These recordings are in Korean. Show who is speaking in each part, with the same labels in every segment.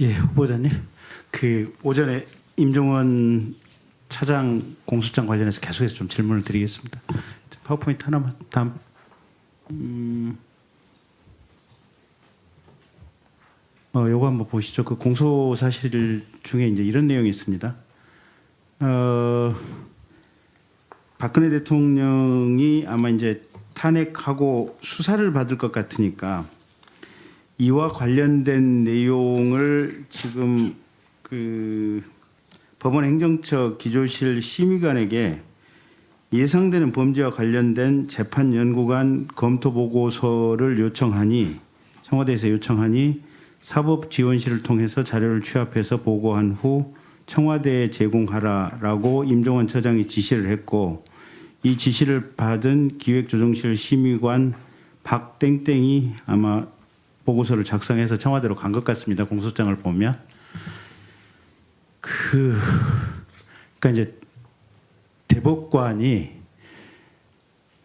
Speaker 1: 예, 후보자님. 그 오전에 임종원 차장 공소장 관련해서 계속해서 좀 질문을 드리겠습니다. 파워포인트 하나만 다음. 음, 어, 요거 한번 보시죠. 그 공소 사실 중에 이제 이런 내용이 있습니다. 어, 박근혜 대통령이 아마 이제 탄핵하고 수사를 받을 것 같으니까 이와 관련된 내용을 지금 그 법원 행정처 기조실 심의관에게 예상되는 범죄와 관련된 재판 연구관 검토 보고서를 요청하니 청와대에서 요청하니 사법지원실을 통해서 자료를 취합해서 보고한 후 청와대에 제공하라라고 임종원 처장이 지시를 했고 이 지시를 받은 기획조정실 심의관 박땡땡이 아마 보고서를 작성해서 청와대로 간 것 같습니다. 공소장을 보면 그 그러니까 이제 대법관이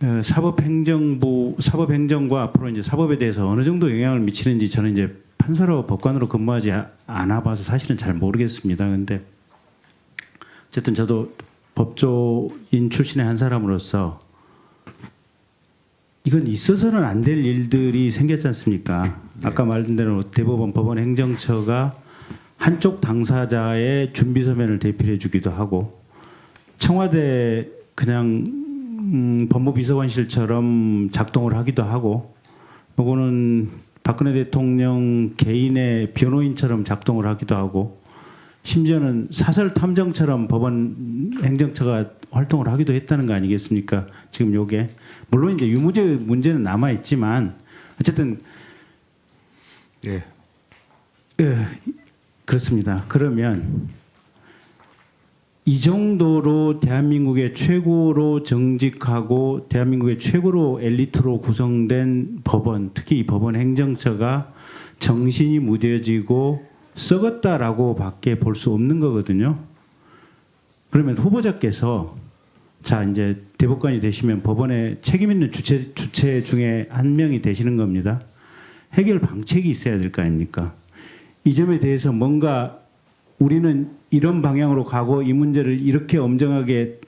Speaker 1: 어, 사법행정부 사법행정과 앞으로 이제 사법에 대해서 어느 정도 영향을 미치는지 저는 이제 판사로 법관으로 근무하지 아- 않아 봐서 사실은 잘 모르겠습니다. 근데 어쨌든 저도 법조인 출신의 한 사람으로서 이건 있어서는 안 될 일들이 생겼지 않습니까? 아까 말한 대로 대법원 법원 행정처가 한쪽 당사자의 준비 서면을 대필해 주기도 하고 청와대 그냥 음, 법무비서관실처럼 작동을 하기도 하고 요거는 박근혜 대통령 개인의 변호인처럼 작동을 하기도 하고 심지어는 사설 탐정처럼 법원 행정처가 활동을 하기도 했다는 거 아니겠습니까? 지금 요게 물론 이제 유무죄 문제는 남아 있지만 어쨌든
Speaker 2: 예.
Speaker 1: 예, 그렇습니다. 그러면 이 정도로 대한민국의 최고로 정직하고 대한민국의 최고로 엘리트로 구성된 법원, 특히 이 법원 행정처가 정신이 무뎌지고 썩었다라고 밖에 볼 수 없는 거거든요. 그러면 후보자께서 자 이제 대법관이 되시면 법원의 책임 있는 주체 주체 중에 한 명이 되시는 겁니다. 해결 방책이 있어야 될 거 아닙니까? 이 점에 대해서 뭔가 우리는 이런 방향으로 가고 이 문제를 이렇게 엄정하게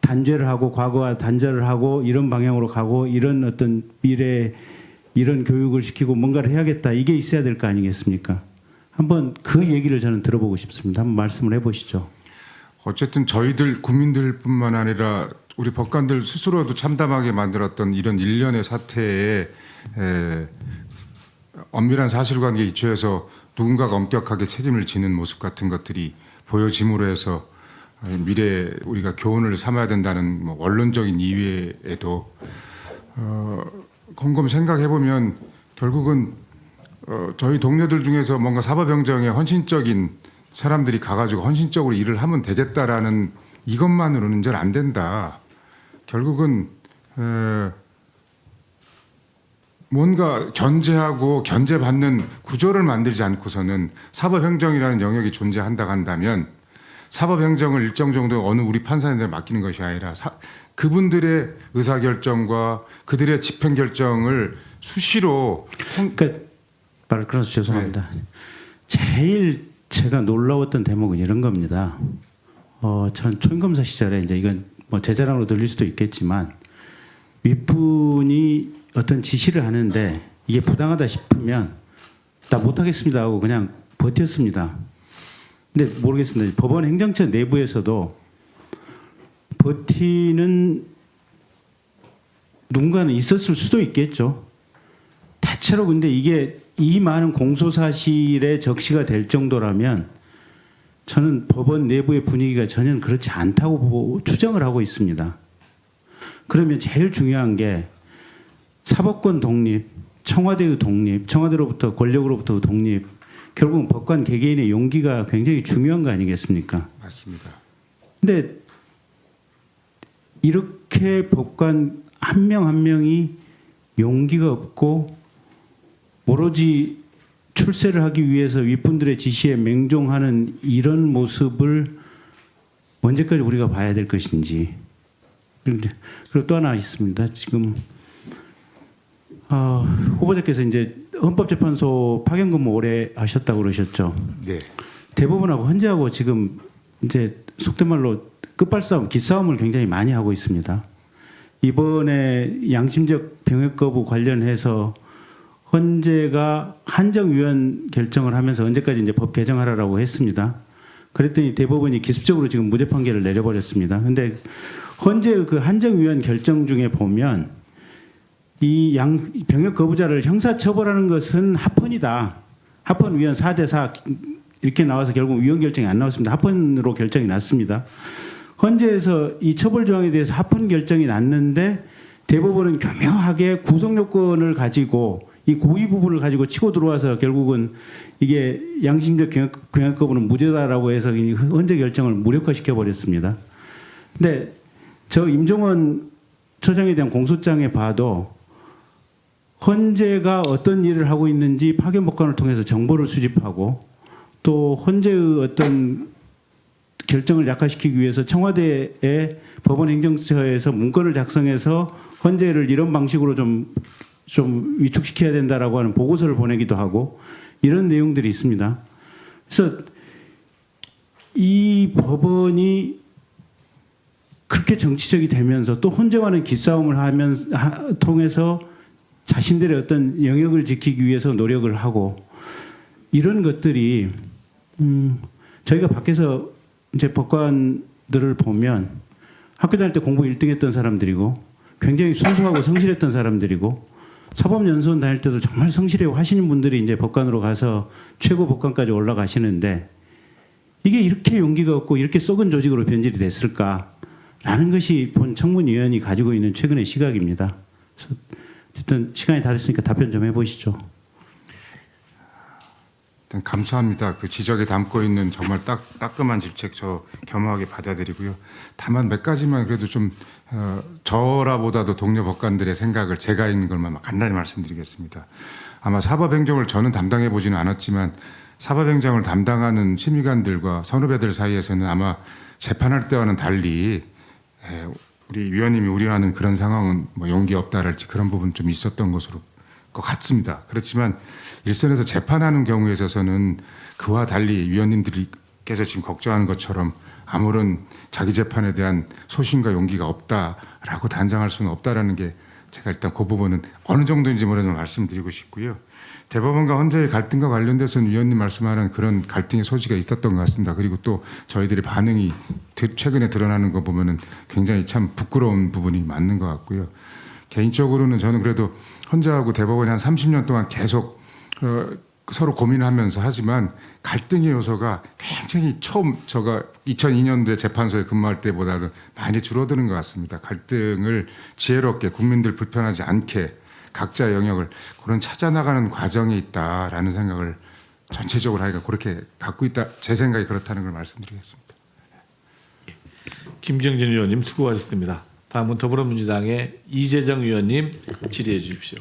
Speaker 1: 단죄를 하고 과거와 단절을 하고 이런 방향으로 가고 이런 어떤 미래 이런 교육을 시키고 뭔가를 해야겠다 이게 있어야 될 거 아니겠습니까? 한번 그 얘기를 저는 들어보고 싶습니다. 한번 말씀을 해보시죠.
Speaker 2: 어쨌든 저희들 국민들뿐만 아니라 우리 법관들 스스로도 참담하게 만들었던 이런 일련의 사태에 에, 엄밀한 사실관계에 기초해서 누군가가 엄격하게 책임을 지는 모습 같은 것들이 보여짐으로 해서 미래에 우리가 교훈을 삼아야 된다는 뭐 원론적인 이외에도 어, 곰곰 생각해 보면 결국은 어, 저희 동료들 중에서 뭔가 사법행정에 헌신적인 사람들이 가가지고 헌신적으로 일을 하면 되겠다라는 이것만으로는 이제 안 된다. 결국은 에, 뭔가 견제하고 견제받는 구조를 만들지 않고서는 사법행정이라는 영역이 존재한다 한다면 사법행정을 일정 정도 어느 우리 판사님들 맡기는 것이 아니라 사- 그분들의 의사결정과 그들의 집행결정을 수시로
Speaker 1: 그러니까 말을 끊어서 죄송합니다. 제일 제가 놀라웠던 대목은 이런 겁니다. 어, 전 초임검사 시절에 이제 이건 뭐 제 자랑으로 들릴 수도 있겠지만 윗분이 어떤 지시를 하는데 이게 부당하다 싶으면 나 못하겠습니다 하고 그냥 버텼습니다. 근데 모르겠습니다. 법원 행정처 내부에서도 버티는 누군가는 있었을 수도 있겠죠. 대체로 근데 이게 이 많은 공소 사실에 적시가 될 정도라면 저는 법원 내부의 분위기가 전혀 그렇지 않다고 추정을 하고 있습니다. 그러면 제일 중요한 게 사법권 독립, 청와대의 독립, 청와대로부터 권력으로부터 독립, 결국은 법관 개개인의 용기가 굉장히 중요한 거 아니겠습니까?
Speaker 2: 맞습니다.
Speaker 1: 근데 이렇게 법관 한 명한 명이 용기가 없고 오로지 출세를 하기 위해서 윗분들의 지시에 맹종하는 이런 모습을 언제까지 우리가 봐야 될 것인지 그리고 또 하나 있습니다. 지금 어, 후보자께서 이제 헌법재판소 파견 근무 오래 하셨다고 그러셨죠.
Speaker 2: 네.
Speaker 1: 대법원하고 헌재하고 지금 이제 속된 말로 끝발싸움, 기싸움을 굉장히 많이 하고 있습니다. 이번에 양심적 병역 거부 관련해서 헌재가 한정위원 결정을 하면서 언제까지 이제 법 개정하라라고 했습니다. 그랬더니 대법원이 기습적으로 지금 무죄 판결을 내려버렸습니다. 근데 헌재의 그 한정위원 결정 중에 보면 이 양 병역 거부자를 형사 처벌하는 것은 합헌이다. 합헌 위원 4대 4 이렇게 나와서 결국 위원 결정이 안 나왔습니다. 합헌으로 결정이 났습니다. 헌재에서 이 처벌 조항에 대해서 합헌 결정이 났는데 대법원은 교묘하게 구속 요건을 가지고 이 고의 부분을 가지고 치고 들어와서 결국은 이게 양심적 경역, 경역 거부는 무죄다라고 해서 이 헌재 결정을 무력화시켜 버렸습니다. 근데 저 임종원 처장에 대한 공소장에 봐도 헌재가 어떤 일을 하고 있는지 파견 복관을 통해서 정보를 수집하고 또 헌재의 어떤 결정을 약화시키기 위해서 청와대의 법원 행정처에서 문건을 작성해서 헌재를 이런 방식으로 좀, 좀 위축시켜야 된다라고 하는 보고서를 보내기도 하고 이런 내용들이 있습니다. 그래서 이 법원이 그렇게 정치적이 되면서 또 헌재와는 기싸움을 하면서 하- 통해서 자신들의 어떤 영역을 지키기 위해서 노력을 하고 이런 것들이 음, 저희가 밖에서 이제 법관들을 보면 학교 다닐 때 공부 1등 했던 사람들이고 굉장히 순수하고 성실했던 사람들이고 사법연수원 다닐 때도 정말 성실하고 하시는 분들이 이제 법관으로 가서 최고 법관까지 올라가시는데 이게 이렇게 용기가 없고 이렇게 썩은 조직으로 변질이 됐을까라는 것이 본 청문위원이 가지고 있는 최근의 시각입니다. 어쨌든 시간이 다 됐으니까 답변 좀 해보시죠.
Speaker 2: 일단 감사합니다. 그 지적에 담고 있는 정말 딱 따끔한 질책 저 겸허하게 받아들이고요. 다만 몇 가지만 그래도 좀 어, 저라보다도 동료 법관들의 생각을 제가 있는 것만 간단히 말씀드리겠습니다. 아마 사법행정을 저는 담당해 보지는 않았지만 사법행정을 담당하는 심의관들과 선후배들 사이에서는 아마 재판할 때와는 달리 에, 우리 위원님이 우려하는 그런 상황은 뭐 용기 없다랄지 그런 부분 좀 있었던 것으로 것 같습니다. 그렇지만 일선에서 재판하는 경우에 있어서는 그와 달리 위원님들께서 지금 걱정하는 것처럼 아무런 자기 재판에 대한 소신과 용기가 없다라고 단정할 수는 없다라는 게 제가 일단 그 부분은 어느 정도인지 모르지만 말씀드리고 싶고요. 대법원과 헌재의 갈등과 관련돼서는 위원님 말씀하는 그런 갈등의 소지가 있었던 것 같습니다. 그리고 또 저희들의 반응이 드- 최근에 드러나는 거 보면은 굉장히 참 부끄러운 부분이 맞는 것 같고요. 개인적으로는 저는 그래도 헌재하고 대법원이 한 30년 동안 계속 어, 서로 고민하면서 하지만 갈등의 요소가 굉장히 처음 제가 2002년도에 재판소에 근무할 때보다도 많이 줄어드는 것 같습니다. 갈등을 지혜롭게 국민들 불편하지 않게 각자 영역을 그런 찾아나가는 과정에 있다라는 생각을 전체적으로 하니까 그렇게 갖고 있다 제 생각이 그렇다는 걸 말씀드리겠습니다.
Speaker 3: 김정진 의원님 수고하셨습니다. 다음은 더불어민주당의 이재정 의원님 질의해 주십시오.